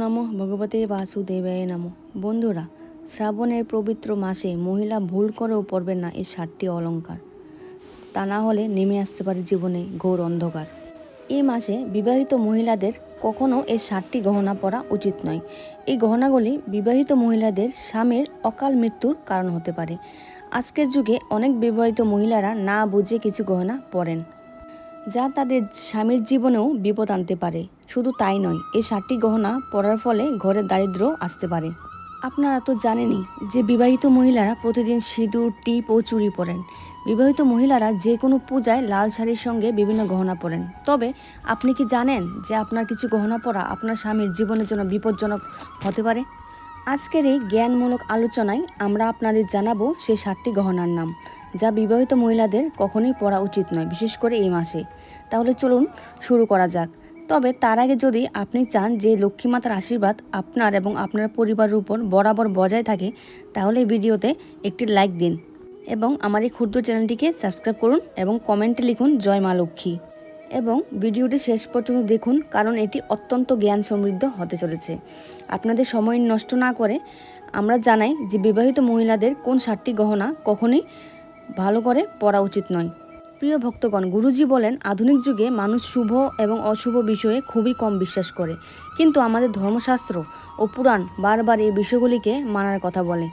নমঃ ভগবতে বাসুদেবায় নমঃ। বন্ধুরা, শ্রাবণের পবিত্র মাসে মহিলা ভুল করেও পড়বেন না এই সাতটি অলংকার তা না হলে নেমে আসতে পারে জীবনে ঘোর অন্ধকার। এই মাসে বিবাহিত মহিলাদের কখনো এই সাতটি গহনা পরা উচিত নয়। এই গহনাগুলি বিবাহিত মহিলাদের স্বামীর অকাল মৃত্যুর কারণ হতে পারে। আজকের যুগে অনেক বিবাহিত মহিলারা না বুঝে কিছু গহনা পরেন। যা তাদের স্বামীর জীবনেও বিপদ আনতে পারে। শুধু তাই নয়, এই সাতটি গহনা পরার ফলে ঘরে দারিদ্র আসতে পারে। আপনারা তো জানেনই যে বিবাহিত মহিলারা প্রতিদিন সিঁদুর, টিপ ও চুরি পরেন। বিবাহিত মহিলারা যে কোনো পূজায় লাল শাড়ির সঙ্গে বিভিন্ন গহনা পরেন। তবে আপনি কি জানেন যে আপনার কিছু গহনা পরা আপনার স্বামীর জীবনের জন্য বিপজ্জনক হতে পারে? আজকের এই জ্ঞানমূলক আলোচনায় আমরা আপনাদের জানাব সেই সাতটি গহনার নাম। যা বিবাহিত মহিলাদের কখনোই পরা উচিত নয়, বিশেষ করে এই মাসে। তাহলে চলুন শুরু করা যাক। তবে তার আগে যদি আপনি চান যে লক্ষ্মীমাতার আশীর্বাদ আপনার এবং আপনার পরিবারের উপর বরাবর বজায় থাকে, তাহলে ভিডিওতে একটি লাইক দিন এবং আমার এই ক্ষুদ্র চ্যানেলটিকে সাবস্ক্রাইব করুন এবং কমেন্টে লিখুন, জয় মা লক্ষ্মী এবং ভিডিওটি শেষ পর্যন্ত দেখুন, কারণ এটি অত্যন্ত জ্ঞান সমৃদ্ধ হতে চলেছে। আপনাদের সময় নষ্ট না করে আমরা জানাই যে বিবাহিত মহিলাদের কোন সাতটি গহনা কখনোই ভালো করে পড়া উচিত নয়। প্রিয় ভক্তগণ, গুরুজি বলেন, আধুনিক যুগে মানুষ শুভ এবং অশুভ বিষয়ে খুবই কম বিশ্বাস করে। কিন্তু আমাদের ধর্মশাস্ত্র ও পুরাণ বারবার এই বিষয়গুলিকে মানার কথা বলে।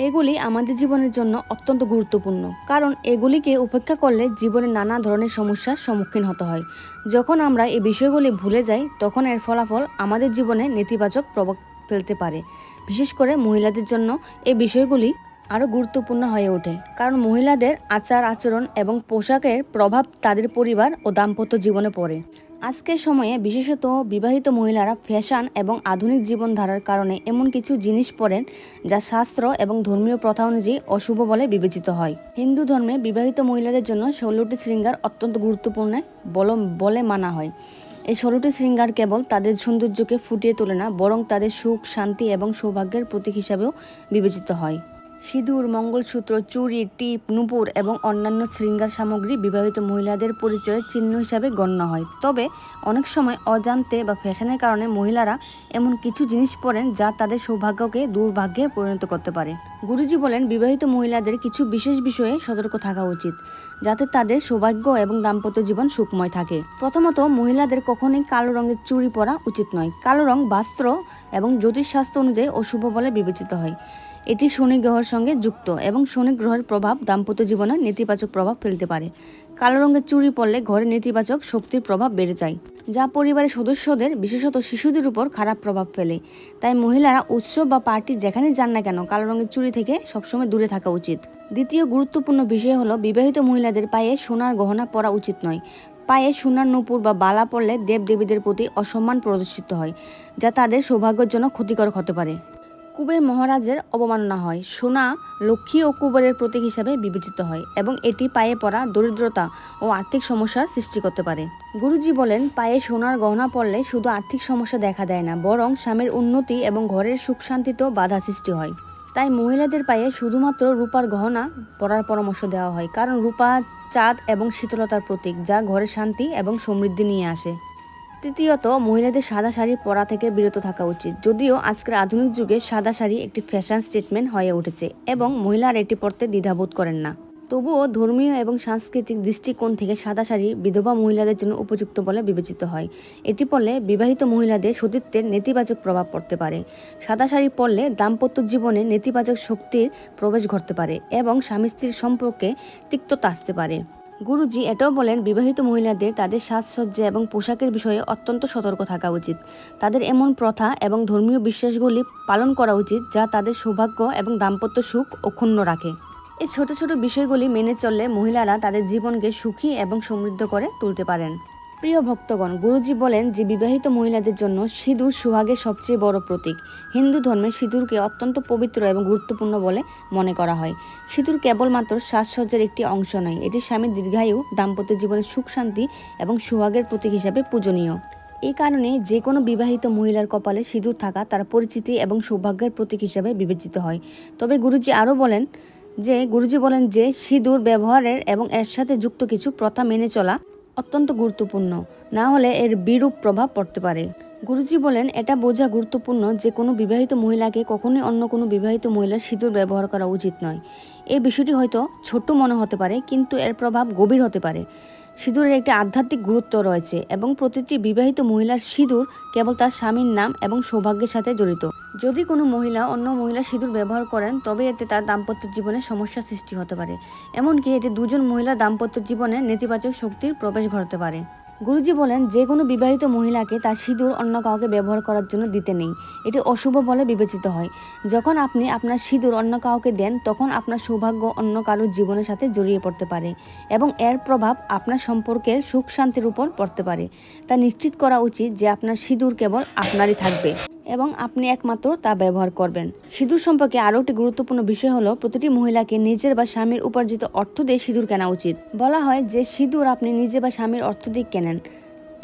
এগুলি আমাদের জীবনের জন্য অত্যন্ত গুরুত্বপূর্ণ, কারণ এগুলিকে উপেক্ষা করলে জীবনে নানা ধরনের সমস্যার সম্মুখীন হতে হয়। যখন আমরা এই বিষয়গুলি ভুলে যাই, তখন এর ফলাফল আমাদের জীবনে নেতিবাচক প্রভাব ফেলতে পারে। বিশেষ করে মহিলাদের জন্য এই বিষয়গুলি আরও গুরুত্বপূর্ণ হয়ে ওঠে। কারণ মহিলাদের আচার আচরণ এবং পোশাকের প্রভাব তাদের পরিবার ও দাম্পত্য জীবনে পড়ে। আজকের সময়ে বিশেষত বিবাহিত মহিলারা ফ্যাশন এবং আধুনিক জীবনধারার কারণে এমন কিছু জিনিস পরেন যা শাস্ত্র এবং ধর্মীয় প্রথা অনুযায়ী অশুভ বলে বিবেচিত হয়। হিন্দু ধর্মে বিবাহিত মহিলাদের জন্য ষোলোটি শৃঙ্গার অত্যন্ত গুরুত্বপূর্ণ বল- মানা হয়। এই ষোলোটি শৃঙ্গার কেবল তাদের সৌন্দর্যকে ফুটিয়ে তোলে না, বরং তাদের সুখ, শান্তি এবং সৌভাগ্যের প্রতীক হিসাবেও বিবেচিত হয়। সিঁদুর, মঙ্গলসূত্র, চুড়ি, টিপ, নুপুর এবং অন্যান্য শৃঙ্গার সামগ্রী বিবাহিত মহিলাদের পরিচয়ের চিহ্ন হিসাবে গণ্য হয়। তবে অনেক সময় অজান্তে বা ফ্যাশনের কারণে মহিলারা এমন কিছু জিনিস পরেন যা তাদের সৌভাগ্যকে, দুর্ভাগ্যে পরিণত করতে পারে। গুরুজি বলেন, বিবাহিত মহিলাদের কিছু বিশেষ বিষয়ে সতর্ক থাকা উচিত, যাতে তাদের সৌভাগ্য এবং দাম্পত্য জীবন সুখময় থাকে। প্রথমত, মহিলাদের কখনোই কালো রঙের চুড়ি পরা উচিত নয়। কালো রং, বাস্ত্র এবং জ্যোতিষশাস্ত্র অনুযায়ী অশুভ বলে বিবেচিত হয়। এটি শনি গ্রহের সঙ্গে যুক্ত এবং শনি গ্রহের প্রভাব দাম্পত্য জীবনে নেতিবাচক প্রভাব ফেলতে পারে। কালো রঙের চুরি পরলে ঘরে নেতিবাচক শক্তির প্রভাব বেড়ে যায়, যা পরিবারের সদস্যদের, বিশেষত শিশুদের উপর খারাপ প্রভাব ফেলে। তাই মহিলারা উৎসব বা পার্টি যেখানে যান না কেন, কালো রঙের চুরি থেকে সবসময় দূরে থাকা উচিত। দ্বিতীয় গুরুত্বপূর্ণ বিষয় হলো, বিবাহিত মহিলাদের পায়ে সোনার গহনা পরা উচিত নয়। পায়ে সোনার নূপুর বা বালা পড়লে দেবদেবীদের প্রতি অসম্মান প্রদর্শিত হয়, যা তাদের সৌভাগ্যের জন্য ক্ষতিকারক হতে পারে। কুবের মহারাজের অবমাননা হয়। সোনা লক্ষ্মী ও কুবেরের প্রতীক হিসাবে বিবেচিত হয় এবং এটি পায়ে পড়া দরিদ্রতা ও আর্থিক সমস্যার সৃষ্টি করতে পারে। গুরুজি বলেন, পায়ে সোনার গহনা পড়লে শুধু আর্থিক সমস্যা দেখা দেয় না, বরং স্বামীর উন্নতি এবং ঘরের সুখ শান্তিতেও বাধা সৃষ্টি হয়। তাই মহিলাদের পায়ে শুধুমাত্র রূপার গহনা পরার পরামর্শ দেওয়া হয়, কারণ রূপা চাঁদ এবং শীতলতার প্রতীক, যা ঘরে শান্তি এবং সমৃদ্ধি নিয়ে আসে। তৃতীয়ত, মহিলাদের সাদা শাড়ি পরা থেকে বিরত থাকা উচিত। যদিও আজকের আধুনিক যুগে সাদা শাড়ি একটি ফ্যাশন স্টেটমেন্ট হয়ে উঠেছে এবং মহিলারা এটি পরতে দ্বিধাবোধ করেন না। তবুও ধর্মীয় এবং সাংস্কৃতিক দৃষ্টিকোণ থেকে সাদা শাড়ি বিধবা মহিলাদের জন্য উপযুক্ত বলে বিবেচিত হয়। এটি পরলে বিবাহিত মহিলাদের সতীত্বের নেতিবাচক প্রভাব পড়তে পারে। সাদা শাড়ি পরলে দাম্পত্য জীবনে নেতিবাচক শক্তির প্রবেশ ঘটতে পারে এবং স্বামী স্ত্রীর সম্পর্কে তিক্ততা আসতে পারে। গুরুজি এটাও বলেন, বিবাহিত মহিলাদের তাদের সাজসজ্জা এবং পোশাকের বিষয়ে অত্যন্ত সতর্ক থাকা উচিত। তাদের এমন প্রথা এবং ধর্মীয় বিশ্বাসগুলি পালন করা উচিত যা তাদের সৌভাগ্য এবং দাম্পত্য সুখ অক্ষুণ্ণ রাখে। এই ছোট ছোট বিষয়গুলি মেনে চললে মহিলারা তাদের জীবনকে সুখী এবং সমৃদ্ধ করে তুলতে পারেন। প্রিয় ভক্তগণ, গুরুজি বলেন যে বিবাহিত মহিলাদের জন্য সিঁদুর সুহাগের সবচেয়ে বড় প্রতীক। হিন্দু ধর্মে সিঁদুরকে অত্যন্ত পবিত্র এবং গুরুত্বপূর্ণ বলে মনে করা হয়। সিঁদুর কেবলমাত্র সাজসজ্জার একটি অংশ নয়, এটি স্বামীর দীর্ঘায়ু, দাম্পত্য জীবনের সুখ, শান্তি এবং সুহাগের প্রতীক হিসাবে পূজনীয়। এই কারণে যে কোনো বিবাহিত মহিলার কপালে সিঁদুর থাকা তার পরিচিতি এবং সৌভাগ্যের প্রতীক হিসাবে বিবেচিত হয়। তবে গুরুজি আরও বলেন যে, গুরুজি বলেন যে সিঁদুর ব্যবহারের এবং এর সাথে যুক্ত কিছু প্রথা মেনে চলা অত্যন্ত গুরুত্বপূর্ণ। না হলে এর বিরূপ প্রভাব পড়তে পারে। গুরুজি বলেন, এটা বোঝা গুরুত্বপূর্ণ যে কোনো বিবাহিত মহিলাকে কখনোই অন্য কোনো বিবাহিত মহিলার সিঁদুর ব্যবহার করা উচিত নয়। এই বিষয়টি হয়তো ছোট মনে হতে পারে, কিন্তু এর প্রভাব গভীর হতে পারে। সিঁদুরের একটি আধ্যাত্মিক গুরুত্ব রয়েছে এবং প্রতিটি বিবাহিত মহিলার সিঁদুর কেবল তার স্বামীর নাম এবং সৌভাগ্যের সাথে জড়িত। যদি কোনো মহিলা অন্য মহিলা সিঁদুর ব্যবহার করেন, তবে এতে তার দাম্পত্য জীবনে সমস্যা সৃষ্টি হতে পারে। এমনকি এটি দুজন মহিলা দাম্পত্য জীবনে নেতিবাচক শক্তির প্রবেশ ঘটাতে পারে। গুরুজি বলেন, যে কোনো বিবাহিত মহিলাকে তার সিঁদুর অন্য কাউকে ব্যবহার করার জন্য দিতে নেই। এটি অশুভ বলে বিবেচিত হয়। যখন আপনি আপনার সিঁদুর অন্য কাউকে দেন, তখন আপনার সৌভাগ্য অন্য কারোর জীবনের সাথে জড়িয়ে পড়তে পারে এবং এর প্রভাব আপনার সম্পর্কের সুখ শান্তির উপর পড়তে পারে। তা নিশ্চিত করা উচিত যে আপনার সিঁদুর কেবল আপনারই থাকবে। এবং আপনি একমাত্র তা ব্যবহার করবেন। সিঁদুর সম্পর্কে আরও একটি গুরুত্বপূর্ণ বিষয় হলো, প্রতিটি মহিলাকে নিজের বা স্বামীর উপার্জিত অর্থ দিয়ে সিঁদুর কেনা উচিত। বলা হয় যে সিঁদুর আপনি নিজে বা স্বামীর অর্থ দিয়ে কেনেন।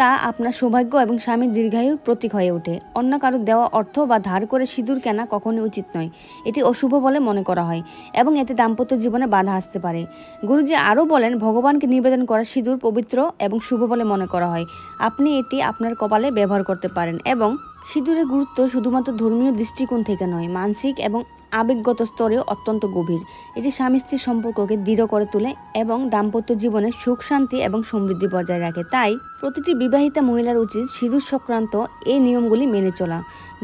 তা আপনার সৌভাগ্য এবং স্বামীর দীর্ঘায়ুর প্রতীক হয়ে ওঠে। অন্য কারোর দেওয়া অর্থ বা ধার করে সিঁদুর কেনা কখনোই উচিত নয়। এটি অশুভ বলে মনে করা হয় এবং এতে দাম্পত্য জীবনে বাধা আসতে পারে। গুরুজি আরও বলেন, ভগবানকে নিবেদন করা সিঁদুর পবিত্র এবং শুভ বলে মনে করা হয়। আপনি এটি আপনার কপালে ব্যবহার করতে পারেন এবং সিঁদুরের গুরুত্ব শুধুমাত্র ধর্মীয় দৃষ্টিকোণ থেকে নয়, মানসিক এবং আবেগগত স্তরেও অত্যন্ত গভীর। এটি স্বামী স্ত্রীর সম্পর্ককে দৃঢ় করে তোলে এবং দাম্পত্য জীবনে সুখ, শান্তি এবং সমৃদ্ধি বজায় রাখে। তাই প্রতিটি বিবাহিতা মহিলার উচিত সিঁদুর সংক্রান্ত এই নিয়মগুলি মেনে চলা।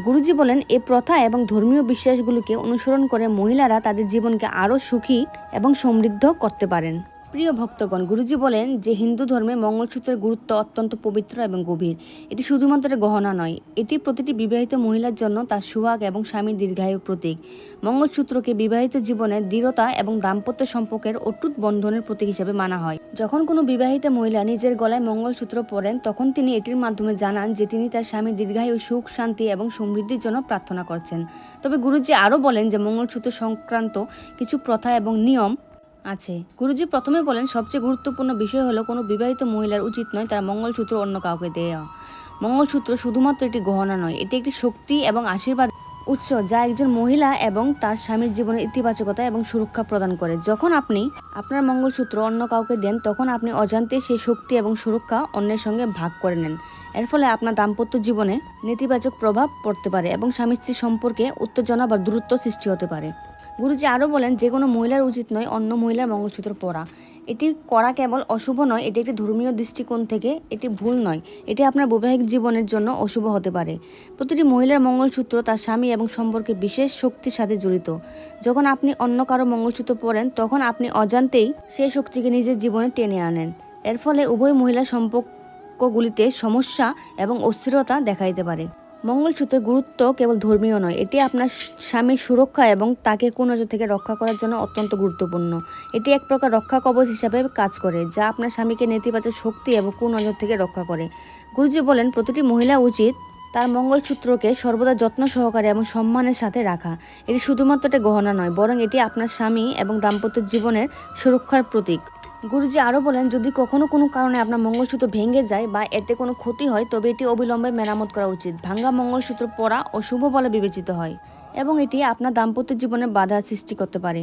গুরুজি বলেন, এ প্রথা এবং ধর্মীয় বিশ্বাসগুলিকে অনুসরণ করে মহিলারা তাদের জীবনকে আরও সুখী এবং সমৃদ্ধ করতে পারেন। প্রিয় ভক্তগণ, গুরুজি বলেন যে হিন্দু ধর্মে মঙ্গলসূত্রের গুরুত্ব অত্যন্ত পবিত্র এবং গভীর। এটি শুধুমাত্র গহনা নয়, এটি প্রতিটি বিবাহিত মহিলার জন্য তার সুহাগ এবং স্বামীর দীর্ঘায়ু প্রতীক। মঙ্গলসূত্রকে বিবাহিত জীবনের দৃঢ়তা এবং দাম্পত্য সম্পর্কের অটুট বন্ধনের প্রতীক হিসেবে মানা হয়। যখন কোনো বিবাহিত মহিলা নিজের গলায় মঙ্গলসূত্র পরেন, তখন তিনি এটির মাধ্যমে জানান যে তিনি তার স্বামীর দীর্ঘায়ু সুখ, শান্তি এবং সমৃদ্ধির জন্য প্রার্থনা করছেন। তবে গুরুজি আরও বলেন যে মঙ্গলসূত্র সংক্রান্ত কিছু প্রথা এবং নিয়ম আছে। গুরুজি প্রথমে বলেন, সবচেয়ে গুরুত্বপূর্ণ বিষয় হলো, কোনো বিবাহিত মহিলার উচিত নয় তার মঙ্গলসূত্র অন্য কাউকে দেওয়া মঙ্গলসূত্র শুধুমাত্র একটি গহনা নয়, এটি একটি শক্তি এবং আশীর্বাদ উৎস যা একজন মহিলা এবং তার স্বামীর জীবনে ইতিবাচকতা এবং সুরক্ষা প্রদান করে। যখন আপনি আপনার মঙ্গলসূত্র অন্য কাউকে দেন, তখন আপনি অজান্তে সেই শক্তি এবং সুরক্ষা অন্যের সঙ্গে ভাগ করে নেন। এর ফলে আপনার দাম্পত্য জীবনে নেতিবাচক প্রভাব পড়তে পারে এবং স্বামী স্ত্রীর সম্পর্কে উত্তেজনা বা দূরত্ব সৃষ্টি হতে পারে। গুরুজি আরও বলেন, যে কোনো মহিলার উচিত নয় অন্য মহিলার মঙ্গলসূত্র পরা এটি করা কেবল অশুভ নয়, এটি একটি ধর্মীয় দৃষ্টিকোণ থেকে এটি ভুল নয়। এটি আপনার বৈবাহিক জীবনের জন্য অশুভ হতে পারে। প্রতিটি মহিলার মঙ্গলসূত্র তার স্বামী এবং সম্পর্কে বিশেষ শক্তির সাথে জড়িত। যখন আপনি অন্য কারও মঙ্গলসূত্র পরেন তখন আপনি অজান্তেই সেই শক্তিকে নিজের জীবনে টেনে আনেন। এর ফলে উভয় মহিলা সম্পর্কগুলিতে সমস্যা এবং অস্থিরতা দেখা দিতে পারে। মঙ্গলসূত্রের গুরুত্ব কেবল ধর্মীয় নয়, এটি আপনার স্বামীর সুরক্ষা এবং তাকে কোন নজর থেকে রক্ষা করার জন্য অত্যন্ত গুরুত্বপূর্ণ। এটি এক প্রকার রক্ষা কবচ হিসাবে কাজ করে, যা আপনার স্বামীকে নেতিবাচক শক্তি এবং কুনজর থেকে রক্ষা করে। গুরুজি বলেন, প্রতিটি মহিলা উচিত তার মঙ্গলসূত্রকে সর্বদা যত্ন সহকারে এবং সম্মানের সাথে রাখা। এটি শুধুমাত্র একটা গহনা নয়, বরং এটি আপনার স্বামী এবং দাম্পত্য জীবনের সুরক্ষার প্রতীক। গুরুজি আরও বলেন, যদি কখনো কোনো কারণে আপনার মঙ্গলসূত্র ভেঙে যায় বা এতে কোনো ক্ষতি হয়, তবে এটি অবিলম্বে মেরামত করা উচিত। ভাঙ্গা মঙ্গলসূত্র পরা অশুভ বলে বিবেচিত হয় এবং এটি আপনার দাম্পত্য জীবনে বাধা সৃষ্টি করতে পারে।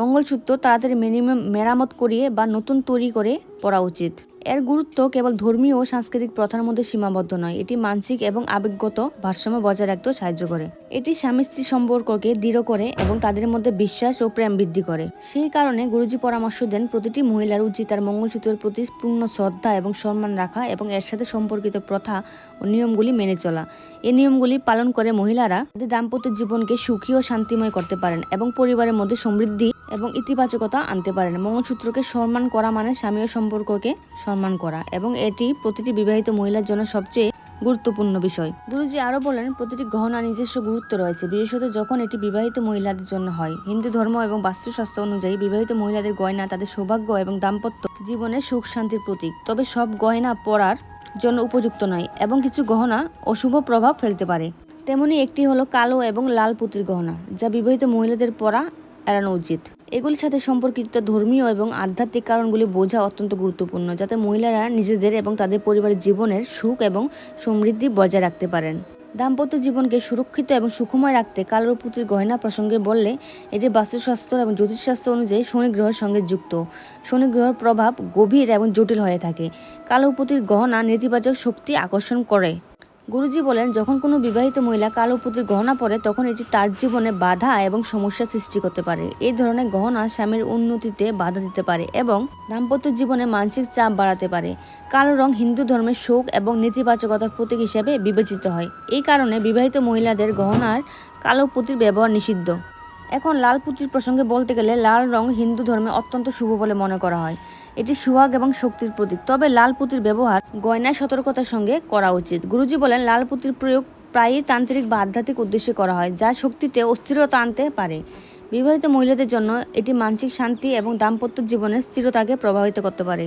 মঙ্গলসূত্র তাড়াতাড়ি মিনিমাম মেরামত করিয়ে বা নতুন তৈরি করে পরা উচিত। এর গুরুত্ব কেবল ধর্মীয় ও সাংস্কৃতিক প্রথার মধ্যে সীমাবদ্ধ নয়, এটি মানসিক এবং আবেগগত ভারসাম্য বজায় রাখতেও সাহায্য করে। এটি স্বামী স্ত্রী সম্পর্ককে দৃঢ় করে এবং তাদের মধ্যে বিশ্বাস ও প্রেম বৃদ্ধি করে। সেই কারণে গুরুজি পরামর্শ দেন প্রতিটি মহিলার উচিত তার মঙ্গলসূত্রের প্রতি পূর্ণ শ্রদ্ধা এবং সম্মান রাখা এবং এর সাথে সম্পর্কিত প্রথা ও নিয়মগুলি মেনে চলা। এই নিয়মগুলি পালন করে মহিলারা তাদের দাম্পত্য জীবনকে সুখী ও শান্তিময় করতে পারেন এবং পরিবারের মধ্যে সমৃদ্ধি এবং ইতিবাচকতা আনতে পারেন। মঙ্গলসূত্রকে সম্মান করা মানে স্বামী ও সম্পর্ককে সম্মান করা এবং এটি প্রতিটি বিবাহিত মহিলার জন্য সবচেয়ে গুরুত্বপূর্ণ বিষয়। গুরুজি আরও বলেন, প্রতিটি গহনা নিজস্ব গুরুত্ব রয়েছে। বিশেষত যখন এটি বিবাহিত মহিলাদের জন্য হয়। হিন্দু ধর্ম এবং বাস্তুশাস্ত্র অনুযায়ী বিবাহিত মহিলাদের গয়না তাদের সৌভাগ্য এবং দাম্পত্য জীবনের সুখ শান্তির প্রতীক। তবে সব গয়না পরার জন্য উপযুক্ত নয় এবং কিছু গহনা অশুভ প্রভাব ফেলতে পারে। তেমনি একটি হলো কালো এবং লাল পুঁতির গহনা, যা বিবাহিত মহিলাদের পরা এড়ানো উচিত। এগুলির সাথে সম্পর্কিত ধর্মীয় এবং আধ্যাত্মিক কারণগুলি বোঝা অত্যন্ত গুরুত্বপূর্ণ, যাতে মহিলারা নিজেদের এবং তাদের পরিবারের জীবনের সুখ এবং সমৃদ্ধি বজায় রাখতে পারেন। দাম্পত্য জীবনকে সুরক্ষিত এবং সুখময় রাখতে কালো পুঁতির গয়না প্রসঙ্গে বললে, এটি বাস্তুশাস্ত্র এবং জ্যোতিষশাস্ত্র অনুযায়ী শনি গ্রহের সঙ্গে যুক্ত। শনি গ্রহের প্রভাব গভীর এবং জটিল হয়ে থাকে। কালো পুঁতির গহনা নেতিবাচক শক্তি আকর্ষণ করে। গুরুজি বলেন, যখন কোনো বিবাহিত মহিলা কালো পুঁতির গহনা পরে, তখন এটি তার জীবনে বাধা এবং সমস্যা সৃষ্টি করতে পারে। এই ধরনের গহনা স্বামীর উন্নতিতে বাধা দিতে পারে এবং দাম্পত্য জীবনে মানসিক চাপ বাড়াতে পারে। কালো রং হিন্দু ধর্মের শোক এবং নেতিবাচকতার প্রতীক হিসেবে বিবেচিত হয়। এই কারণে বিবাহিত মহিলাদের গহনার কালো পুঁতির ব্যবহার নিষিদ্ধ। এখন লাল পুঁতির প্রসঙ্গে বলতে গেলে লাল রং হিন্দু ধর্মে অত্যন্ত শুভ বলে মনে করা হয়। এটি সুহাগ এবং শক্তির প্রতীক। তবে লাল পুঁতির ব্যবহার গয়না সতর্কতার সঙ্গে করা উচিত। গুরুজি বলেন, লাল পুঁতির প্রয়োগ প্রায়ই তান্ত্রিক বা আধ্যাত্মিক উদ্দেশ্যে করা হয়, যা শক্তিতে অস্থিরতা আনতে পারে। বিবাহিত মহিলাদের জন্য এটি মানসিক শান্তি এবং দাম্পত্য জীবনের স্থিরতাকে প্রভাবিত করতে পারে।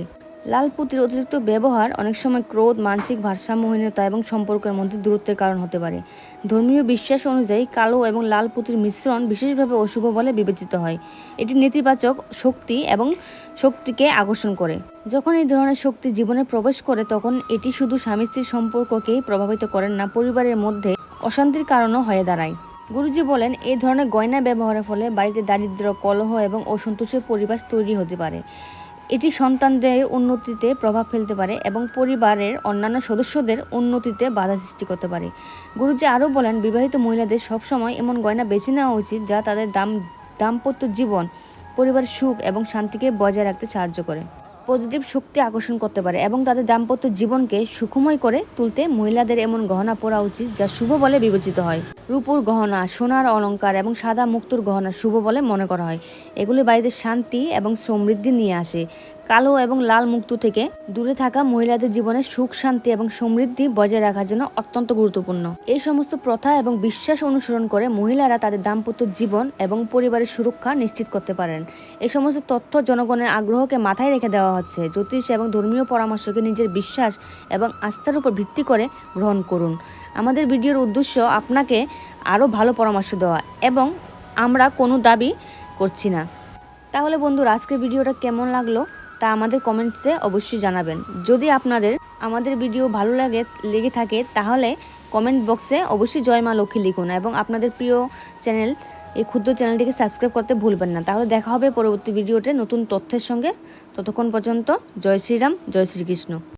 লাল পুঁতির অতিরিক্ত ব্যবহার অনেক সময় ক্রোধ, মানসিক ভারসাম্যহীনতা এবং সম্পর্কের মধ্যে দূরত্বের কারণ হতে পারে। ধর্মীয় বিশ্বাস অনুযায়ী কালো এবং লাল পুঁতির মিশ্রণ বিশেষভাবে অশুভ বলে বিবেচিত হয়। এটি নেতিবাচক শক্তি এবং শক্তিকে আকর্ষণ করে। যখন এই ধরনের শক্তি জীবনে প্রবেশ করে, তখন এটি শুধু স্বামী স্ত্রীর সম্পর্ককেই প্রভাবিত করেন না, পরিবারের মধ্যে অশান্তির কারণও হয়ে দাঁড়ায়। গুরুজি বলেন, এই ধরনের গয়না ব্যবহারের ফলে বাড়িতে দারিদ্র্য, কলহ এবং অসন্তোষের পরিবেশ তৈরি হতে পারে। এটি সন্তানদের উন্নতিতে প্রভাব ফেলতে পারে এবং পরিবারের অন্যান্য সদস্যদের উন্নতিতে বাধা সৃষ্টি করতে পারে। গুরুজি আরও বলেন, বিবাহিত মহিলাদের সবসময় এমন গয়না বেছে নেওয়া উচিত যা তাদের দাম, দাম্পত্য জীবন পরিবার সুখ এবং শান্তিকে বজায় রাখতে সাহায্য করে। পজিটিভ শক্তি আকর্ষণ করতে পারে এবং তাদের দাম্পত্য জীবনকে সুখময় করে তুলতে মহিলাদের এমন গহনা পরা উচিত যা শুভ বলে বিবেচিত হয়। রূপুর গহনা, সোনার অলঙ্কার এবং সাদা মুক্তোর গহনা শুভ বলে মনে করা হয়। এগুলি বাড়িতে শান্তি এবং সমৃদ্ধি নিয়ে আসে। কালো এবং লাল মুক্ত থেকে দূরে থাকা মহিলাদের জীবনে সুখ, শান্তি এবং সমৃদ্ধি বজায় রাখার জন্য অত্যন্ত গুরুত্বপূর্ণ। এই সমস্ত প্রথা এবং বিশ্বাস অনুসরণ করে মহিলারা তাদের দাম্পত্য জীবন এবং পরিবারের সুরক্ষা নিশ্চিত করতে পারেন। এই সমস্ত তথ্য জনগণের আগ্রহকে মাথায় রেখে দেওয়া হচ্ছে। জ্যোতিষ এবং ধর্মীয় পরামর্শকে নিজের বিশ্বাস এবং আস্থার উপর ভিত্তি করে গ্রহণ করুন। আমাদের ভিডিওর উদ্দেশ্য আপনাকে আরও ভালো পরামর্শ দেওয়া এবং আমরা কোনো দাবি করছি না। তাহলে বন্ধুরা, আজকের ভিডিওটা কেমন লাগল? তা আমাদের কমেন্টসে অবশ্যই জানাবেন। যদি আপনাদের আমাদের ভিডিও ভালো লাগে, লেগে থাকে, তাহলে কমেন্ট বক্সে অবশ্যই জয় মা লক্ষ্মী লিখুন এবং আপনাদের প্রিয় চ্যানেল, এই ক্ষুদ্র চ্যানেলটিকে সাবস্ক্রাইব করতে ভুলবেন না। তাহলে দেখা হবে পরবর্তী ভিডিওতে নতুন তথ্যের সঙ্গে। ততক্ষণ পর্যন্ত জয় শ্রীরাম, জয় শ্রীকৃষ্ণ।